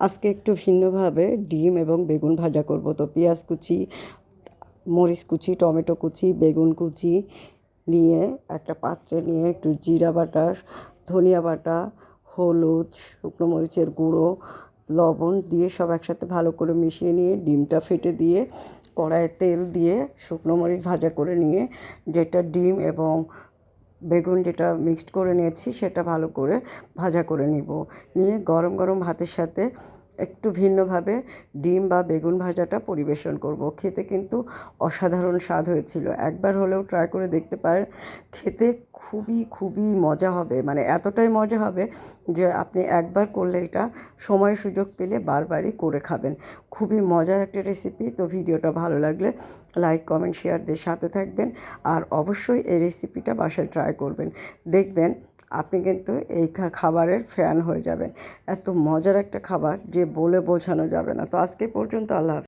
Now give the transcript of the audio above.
আজকে একটু ভিন্নভাবে ডিম এবং বেগুন ভাজা করব। তো পেঁয়াজ কুচি, মরিচ কুচি, টমেটো কুচি, বেগুন কুচি নিয়ে একটা পাত্রে নিয়ে একটু জিরা বাটা, ধনিয়া বাটা, হলুদ, শুকনো মরিচের গুঁড়ো, লবণ দিয়ে সব একসাথে ভালো করে মিশিয়ে নিয়ে ডিমটা ফেটে দিয়ে কড়াইয়ে তেল দিয়ে শুকনো মরিচ ভাজা করে নিয়ে যেটা ডিম এবং বেগুন যেটা মিক্সড করে নিয়েছি, সেটা ভালো করে ভাজা করে নিব। নিয়ে গরম গরম ভাতের সাথে একটু ভিন্নভাবে ডিম বা বেগুন ভাজাটা পরিবেশন করব। খেতে কিন্তু অসাধারণ স্বাদ হয়েছিল। একবার হলেও ট্রাই করে দেখতে পারেন খেতে খুবই খুবই মজা হবে। মানে এতটাই মজা হবে যে আপনি একবার করলে এটা সময় সুযোগ পেলে বারবারই করে খাবেন। খুবই মজার একটা রেসিপি তো ভিডিওটা ভালো লাগলে লাইক কমেন্ট শেয়ার দিয়ে সাথে থাকবেন। আর অবশ্যই এই রেসিপিটা বাসায় ট্রাই করবেন। দেখবেন আপনি কিন্তু এই খাবারের ফ্যান হয়ে যাবেন এত মজার একটা খাবার যে বলে বোঝানো যাবে না তো আজকে পর্যন্ত আল্লাহ।